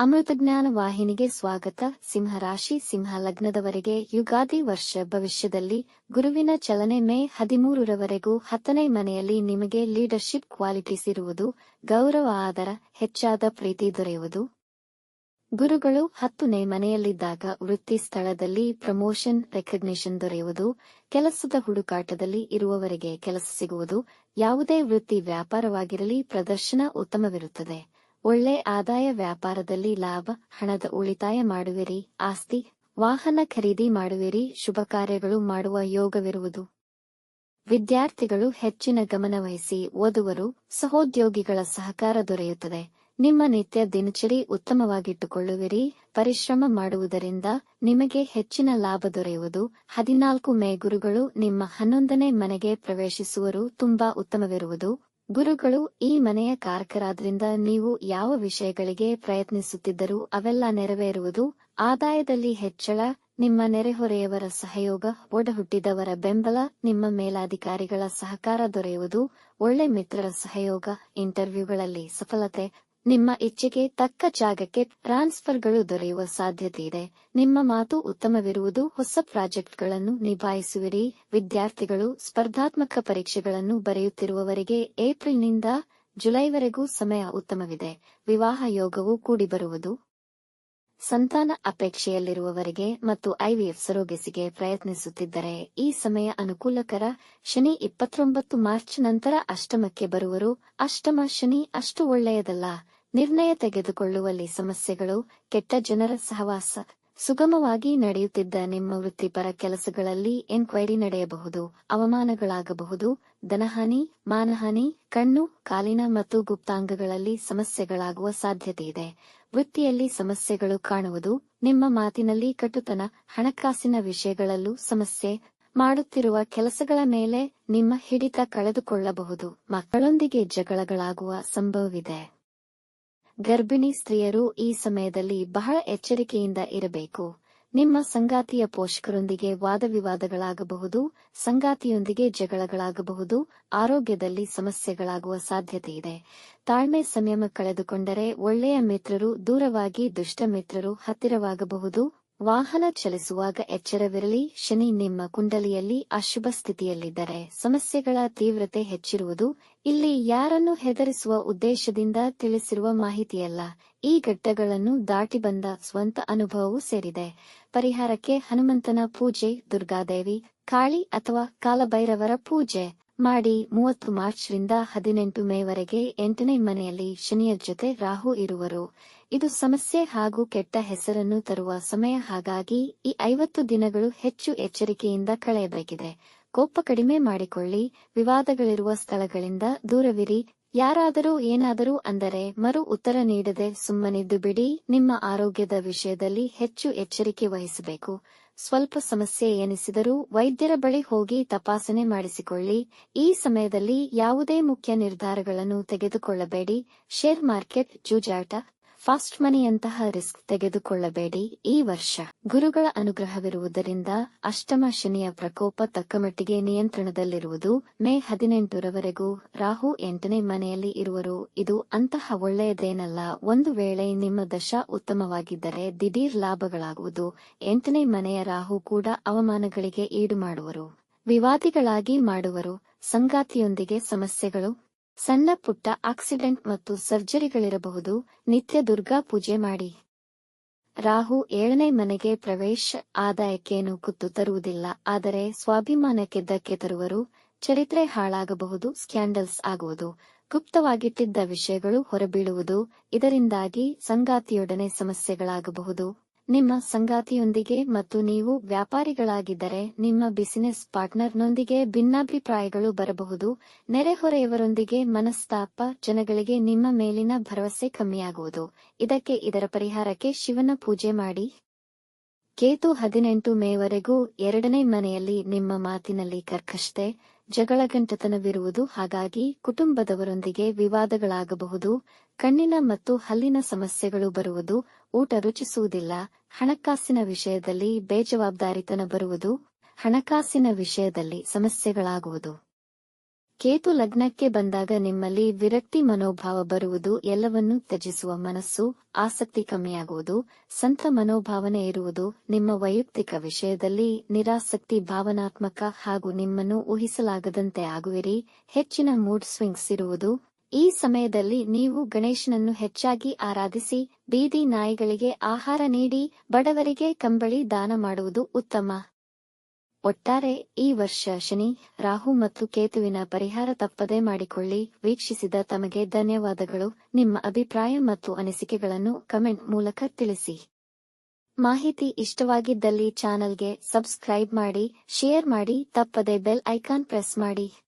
ಅಮೃತಜ್ಞಾನ ವಾಹಿನಿಗೆ ಸ್ವಾಗತ. ಸಿಂಹರಾಶಿ, ಸಿಂಹ ಲಗ್ನದವರೆಗೆ ಯುಗಾದಿ ವರ್ಷ ಭವಿಷ್ಯದಲ್ಲಿ ಗುರುವಿನ ಚಲನೆ ಮೇ ಹದಿಮೂರರವರೆಗೂ ಹತ್ತನೇ ಮನೆಯಲ್ಲಿ ನಿಮಗೆ ಲೀಡರ್ಶಿಪ್ ಕ್ವಾಲಿಟೀಸ್ ಇರುವುದು, ಗೌರವ, ಆದರ, ಹೆಚ್ಚಾದ ಪ್ರೀತಿ ದೊರೆಯುವುದು. ಗುರುಗಳು ಹತ್ತನೇ ಮನೆಯಲ್ಲಿದ್ದಾಗ ವೃತ್ತಿ ಸ್ಥಳದಲ್ಲಿ ಪ್ರಮೋಷನ್ ರೆಕಗ್ನಿಷನ್ ದೊರೆಯುವುದು. ಕೆಲಸದ ಹುಡುಕಾಟದಲ್ಲಿ ಇರುವವರಿಗೆ ಕೆಲಸ ಸಿಗುವುದು. ಯಾವುದೇ ವೃತ್ತಿ ವ್ಯಾಪಾರವಾಗಿರಲಿ, ಪ್ರದರ್ಶನ ಉತ್ತಮವಿರುತ್ತದೆ. ಒಳ್ಳೆ ಆದಾಯ ವ್ಯಾಪಾರದಲ್ಲಿ ಲಾಭ, ಹಣದ ಉಳಿತಾಯ ಮಾಡುವಿರಿ, ಆಸ್ತಿ, ವಾಹನ ಖರೀದಿ ಮಾಡುವಿರಿ, ಶುಭ ಕಾರ್ಯಗಳು ಮಾಡುವ ಯೋಗವಿರುವುದು. ವಿದ್ಯಾರ್ಥಿಗಳು ಹೆಚ್ಚಿನ ಗಮನವಹಿಸಿ ಓದುವರು, ಸಹೋದ್ಯೋಗಿಗಳ ಸಹಕಾರ ದೊರೆಯುತ್ತದೆ. ನಿಮ್ಮ ನಿತ್ಯ ದಿನಚರಿ ಉತ್ತಮವಾಗಿಟ್ಟುಕೊಳ್ಳುವಿರಿ, ಪರಿಶ್ರಮ ಮಾಡುವುದರಿಂದ ನಿಮಗೆ ಹೆಚ್ಚಿನ ಲಾಭ ದೊರೆಯುವುದು. ಹದಿನಾಲ್ಕು ಮೇ ಗುರುಗಳು ನಿಮ್ಮ ಹನ್ನೊಂದನೇ ಮನೆಗೆ ಪ್ರವೇಶಿಸುವರು, ತುಂಬಾ ಉತ್ತಮವಿರುವುದು. ಗುರುಗಳು, ಈ ಮನೆಯ ಕಾರಕರಾದ್ರಿಂದ ನೀವು ಯಾವ ವಿಷಯಗಳಿಗೆ ಪ್ರಯತ್ನಿಸುತ್ತಿದ್ದರೂ ಅವೆಲ್ಲ ನೆರವೇರುವುದು, ಆದಾಯದಲ್ಲಿ ಹೆಚ್ಚಳ, ನಿಮ್ಮ ನೆರೆಹೊರೆಯವರ ಸಹಯೋಗ, ಒಡಹುಟ್ಟಿದವರ ಬೆಂಬಲ, ನಿಮ್ಮ ಮೇಲಾಧಿಕಾರಿಗಳ ಸಹಕಾರ ದೊರೆಯುವುದು, ಒಳ್ಳೆ ಮಿತ್ರರ ಸಹಯೋಗ, ಇಂಟರ್ವ್ಯೂಗಳಲ್ಲಿ ಸಫಲತೆ ನಿಮ್ಮ ಇಚ್ಛೆಗೆ ತಕ್ಕ ಜಾಗಕ್ಕೆ ಟ್ರಾನ್ಸ್ಫರ್ಗಳು ದೊರೆಯುವ ಸಾಧ್ಯತೆ ಇದೆ ನಿಮ್ಮ ಮಾತು ಉತ್ತಮವಿರುವುದು ಹೊಸ ಪ್ರಾಜೆಕ್ಟ್ಗಳನ್ನು ನಿಭಾಯಿಸುವಿರಿ. ವಿದ್ಯಾರ್ಥಿಗಳು ಸ್ಪರ್ಧಾತ್ಮಕ ಪರೀಕ್ಷೆಗಳನ್ನು ಬರೆಯುತ್ತಿರುವವರಿಗೆ ಏಪ್ರಿಲ್ನಿಂದ ಜುಲೈವರೆಗೂ ಸಮಯ ಉತ್ತಮವಿದೆ. ವಿವಾಹ ಯೋಗವು ಕೂಡಿಬರುವುದು. ಸಂತಾನ ಅಪೇಕ್ಷೆಯಲ್ಲಿರುವವರಿಗೆ ಮತ್ತು ಐವಿಎಫ್ ಸರೋಗೆಸಿಗೆ ಪ್ರಯತ್ನಿಸುತ್ತಿದ್ದರೆ ಈ ಸಮಯ ಅನುಕೂಲಕರ. ಶನಿ ಇಪ್ಪತ್ತೊಂಬತ್ತು ಮಾರ್ಚ್ ನಂತರ ಅಷ್ಟಮಕ್ಕೆ ಬರುವರು. ಅಷ್ಟಮ ಶನಿ ಅಷ್ಟು ಒಳ್ಳೆಯದಲ್ಲ. ನಿರ್ಣಯ ತೆಗೆದುಕೊಳ್ಳುವಲ್ಲಿ ಸಮಸ್ಯೆಗಳು, ಕೆಟ್ಟ ಜನರ ಸಹವಾಸ. ಸುಗಮವಾಗಿ ನಡೆಯುತ್ತಿದ್ದ ನಿಮ್ಮ ವೃತ್ತಿಪರ ಕೆಲಸಗಳಲ್ಲಿ ಎನ್ಕ್ವೈರಿ ನಡೆಯಬಹುದು, ಅವಮಾನಗಳಾಗಬಹುದು ಧನಹಾನಿ ಮಾನಹಾನಿ, ಕಣ್ಣು, ಕಾಲಿನ ಮತ್ತು ಗುಪ್ತಾಂಗಗಳಲ್ಲಿ ಸಮಸ್ಯೆಗಳಾಗುವ ಸಾಧ್ಯತೆಯಿದೆ ವೃತ್ತಿಯಲ್ಲಿ ಸಮಸ್ಯೆಗಳು ಕಾಣುವುದು ನಿಮ್ಮ ಮಾತಿನಲ್ಲಿ ಕಟುತನ ಹಣಕಾಸಿನ ವಿಷಯಗಳಲ್ಲೂ ಸಮಸ್ಯೆ ಮಾಡುತ್ತಿರುವ ಕೆಲಸಗಳ ಮೇಲೆ ನಿಮ್ಮ ಹಿಡಿತ ಕಳೆದುಕೊಳ್ಳಬಹುದು. ಮಕ್ಕಳೊಂದಿಗೆ ಜಗಳಗಳಾಗುವ ಸಂಭವವಿದೆ. ಗರ್ಭಿಣಿ ಸ್ತ್ರೀಯರು ಈ ಸಮಯದಲ್ಲಿ ಬಹಳ ಎಚ್ಚರಿಕೆಯಿಂದ ಇರಬೇಕು. ನಿಮ್ಮ ಸಂಗಾತಿಯ ಪೋಷಕರೊಂದಿಗೆ ವಾದವಿವಾದಗಳಾಗಬಹುದು, ಸಂಗಾತಿಯೊಂದಿಗೆ ಜಗಳಗಳಾಗಬಹುದು, ಆರೋಗ್ಯದಲ್ಲಿ ಸಮಸ್ಯೆಗಳಾಗುವ ಸಾಧ್ಯತೆಯಿದೆ ತಾಳ್ಮೆ ಸಂಯಮ ಕಳೆದುಕೊಂಡರೆ ಒಳ್ಳೆಯ ಮಿತ್ರರು ದೂರವಾಗಿ ದುಷ್ಟ ಮಿತ್ರರು ಹತ್ತಿರವಾಗಬಹುದು ವಾಹನ ಚಲಿಸುವಾಗ ಎಚ್ಚರವಿರಲಿ, ಶನಿ ನಿಮ್ಮ ಕುಂಡಲಿಯಲ್ಲಿ ಅಶುಭ ಸ್ಥಿತಿಯಲ್ಲಿದ್ದರೆ ಸಮಸ್ಯೆಗಳ ತೀವ್ರತೆ ಹೆಚ್ಚಿರುವುದು, ಇಲ್ಲಿ ಯಾರನ್ನು ಹೆದರಿಸುವ ಉದ್ದೇಶದಿಂದ ತಿಳಿಸಿರುವ ಮಾಹಿತಿಯಲ್ಲ, ಈ ಘಟ್ಟಗಳನ್ನು ದಾಟಿ ಬಂದ ಸ್ವಂತ ಅನುಭವವೂ ಸೇರಿದೆ. ಪರಿಹಾರಕ್ಕೆ ಹನುಮಂತನ ಪೂಜೆ, ದುರ್ಗಾದೇವಿ, ಕಾಳಿ ಅಥವಾ ಕಾಲಭೈರವರ ಪೂಜೆ ಮಾಡಿ ಮೂವತ್ತು ಮಾರ್ಚ್ ರಿಂದ ಹದಿನೆಂಟು ಮೇವರೆಗೆ ಎಂಟನೇ ಮನೆಯಲ್ಲಿ ಶನಿಯ ಜೊತೆ ರಾಹು ಇರುವರು. ಇದು ಸಮಸ್ಯೆ ಹಾಗೂ ಕೆಟ್ಟ ಹೆಸರನ್ನು ತರುವ ಸಮಯ. ಹಾಗಾಗಿ ಈ ಐವತ್ತು ದಿನಗಳು ಹೆಚ್ಚು ಎಚ್ಚರಿಕೆಯಿಂದ ಕಳೆಯಬೇಕಿದೆ. ಕೋಪ ಕಡಿಮೆ ಮಾಡಿಕೊಳ್ಳಿ. ವಿವಾದಗಳಿರುವ ಸ್ಥಳಗಳಿಂದ ದೂರವಿರಿ. ಯಾರಾದರೂ ಏನಾದರೂ ಅಂದರೆ ಮರು ಉತ್ತರ ನೀಡದೆ ಸುಮ್ಮನಿದ್ದು ಬಿಡಿ. ನಿಮ್ಮ ಆರೋಗ್ಯದ ವಿಷಯದಲ್ಲಿ ಹೆಚ್ಚು ಎಚ್ಚರಿಕೆ ವಹಿಸಬೇಕು. ಸ್ವಲ್ಪ ಸಮಸ್ಯೆ ಎನಿಸಿದರೂ ವೈದ್ಯರ ಬಳಿ ಹೋಗಿ ತಪಾಸಣೆ ಮಾಡಿಸಿಕೊಳ್ಳಿ. ಈ ಸಮಯದಲ್ಲಿ ಯಾವುದೇ ಮುಖ್ಯ ನಿರ್ಧಾರಗಳನ್ನು ತೆಗೆದುಕೊಳ್ಳಬೇಡಿ. ಶೇರ್ ಮಾರ್ಕೆಟ್ ಜೂಜಾಟ. ಫಾಸ್ಟ್ ಮನಿಯಂತಹ ರಿಸ್ಕ್ ತೆಗೆದುಕೊಳ್ಳಬೇಡಿ ಈ ವರ್ಷ. ಗುರುಗಳ ಅನುಗ್ರಹವಿರುವುದರಿಂದ ಅಷ್ಟಮ ಶನಿಯ ಪ್ರಕೋಪ ತಕ್ಕಮಟ್ಟಿಗೆ ನಿಯಂತ್ರಣದಲ್ಲಿರುವುದು ಮೇ ಹದಿನೆಂಟರವರೆಗೂ. ರಾಹು ಎಂಟನೇ ಮನೆಯಲ್ಲಿ ಇರುವರು. ಇದು ಅಂತಹ ಒಳ್ಳೆಯದೇನಲ್ಲ, ಒಂದು ವೇಳೆ ನಿಮ್ಮ ದಶ ಉತ್ತಮವಾಗಿದ್ದರೆ ದಿಢೀರ್ ಲಾಭಗಳಾಗುವುದು. ಎಂಟನೇ ಮನೆಯ ರಾಹು ಕೂಡ ಅವಮಾನಗಳಿಗೆ ಈಡು ಮಾಡುವರು ವಿವಾದಿಗಳಾಗಿ ಮಾಡುವರು. ಸಂಗಾತಿಯೊಂದಿಗೆ ಸಮಸ್ಯೆಗಳು ಸಣ್ಣ ಪುಟ್ಟ ಆಕ್ಸಿಡೆಂಟ್ ಮತ್ತು ಸರ್ಜರಿಗಳಿರಬಹುದು. ನಿತ್ಯ ದುರ್ಗಾ ಪೂಜೆ ಮಾಡಿ. ರಾಹು ಏಳನೇ ಮನೆಗೆ ಪ್ರವೇಶ. ಆದಾಯಕ್ಕೇನು ಕುತ್ತು ತರುವುದಿಲ್ಲ. ಆದರೆ ಸ್ವಾಭಿಮಾನಕ್ಕೆ ಧಕ್ಕೆ ತರುವರು. ಚರಿತ್ರೆ ಹಾಳಾಗಬಹುದು. ಸ್ಕ್ಯಾಂಡಲ್ಸ್ ಆಗುವುದು. ಗುಪ್ತವಾಗಿಟ್ಟಿದ್ದ ವಿಷಯಗಳು ಹೊರಬೀಳುವುದು. ಇದರಿಂದಾಗಿ ಸಂಗಾತಿಯೊಡನೆ ಸಮಸ್ಯೆಗಳಾಗಬಹುದು. ನಿಮ್ಮ ಸಂಗಾತಿಯೊಂದಿಗೆ ಮತ್ತು ನೀವು ವ್ಯಾಪಾರಿಗಳಾಗಿದ್ದರೆ ನಿಮ್ಮ ಬಿಸಿನೆಸ್ ಪಾರ್ಟ್ನರ್ನೊಂದಿಗೆ ಭಿನ್ನಾಭಿಪ್ರಾಯಗಳು ಬರಬಹುದು, ನೆರೆಹೊರೆಯವರೊಂದಿಗೆ ಮನಸ್ತಾಪ ಜನಗಳಿಗೆ ನಿಮ್ಮ ಮೇಲಿನ ಭರವಸೆ ಕಮ್ಮಿಯಾಗುವುದು. ಇದಕ್ಕೆ ಇದರ ಪರಿಹಾರಕ್ಕೆ ಶಿವನ ಪೂಜೆ ಮಾಡಿ. ಕೇತು ಹದಿನೆಂಟು ಮೇವರೆಗೂ ಎರಡನೇ ಮನೆಯಲ್ಲಿ ನಿಮ್ಮ ಮಾತಿನಲ್ಲಿ ಕರ್ಕಷ್ಟೆ ಜಗಳಗಂಟತನವಿರುವುದು. ಹಾಗಾಗಿ ಕುಟುಂಬದವರೊಂದಿಗೆ ವಿವಾದಗಳಾಗಬಹುದು ಕಣ್ಣಿನ ಮತ್ತು ಹಲ್ಲಿನ ಸಮಸ್ಯೆಗಳು ಬರುವುದು, ಊಟ ರುಚಿಸುವುದಿಲ್ಲ, ಹಣಕಾಸಿನ ವಿಷಯದಲ್ಲಿ ಬೇಜವಾಬ್ದಾರಿತನ ಬರುವುದು, ಹಣಕಾಸಿನ ವಿಷಯದಲ್ಲಿ ಸಮಸ್ಯೆಗಳಾಗುವುದು. ಕೇತು ಲಗ್ನಕ್ಕೆ ಬಂದಾಗ ನಿಮ್ಮಲ್ಲಿ ವಿರಕ್ತಿ ಮನೋಭಾವ ಬರುವುದು, ಎಲ್ಲವನ್ನೂ ತ್ಯಜಿಸುವ ಮನಸ್ಸು ಆಸಕ್ತಿ ಕಮ್ಮಿಯಾಗುವುದು, ಸಂತ ಮನೋಭಾವನೆ ಇರುವುದು, ನಿಮ್ಮ ವೈಯಕ್ತಿಕ ವಿಷಯದಲ್ಲಿ ನಿರಾಸಕ್ತಿ ಭಾವನಾತ್ಮಕ ಹಾಗೂ ನಿಮ್ಮನ್ನು ಊಹಿಸಲಾಗದಂತೆ ಆಗುವಿರಿ, ಹೆಚ್ಚಿನ ಮೂಡ್ ಸ್ವಿಂಗ್ಸ್ ಇರುವುದು ಈ ಸಮಯದಲ್ಲಿ ನೀವು ಗಣೇಶನನ್ನು ಹೆಚ್ಚಾಗಿ ಆರಾಧಿಸಿ, ಬೀದಿ ನಾಯಿಗಳಿಗೆ ಆಹಾರ ನೀಡಿ, ಬಡವರಿಗೆ ಕಂಬಳಿ ದಾನ ಮಾಡುವುದು ಉತ್ತಮ. ಒಟ್ಟಾರೆ, ಈ ವರ್ಷ ಶನಿ, ರಾಹು ಮತ್ತು ಕೇತುವಿನ ಪರಿಹಾರ ತಪ್ಪದೆ ಮಾಡಿಕೊಳ್ಳಿ, ವೀಕ್ಷಿಸಿದ ತಮಗೆ ಧನ್ಯವಾದಗಳು. ನಿಮ್ಮ ಅಭಿಪ್ರಾಯ ಮತ್ತು ಅನಿಸಿಕೆಗಳನ್ನು ಕಮೆಂಟ್ ಮೂಲಕ ತಿಳಿಸಿ. ಮಾಹಿತಿ ಇಷ್ಟವಾಗಿದ್ದಲ್ಲಿ ಚಾನಲ್ಗೆ ಸಬ್ಸ್ಕ್ರೈಬ್ ಮಾಡಿ, ಶೇರ್ ಮಾಡಿ, ತಪ್ಪದೆ ಬೆಲ್ ಐಕಾನ್ ಪ್ರೆಸ್ ಮಾಡಿ.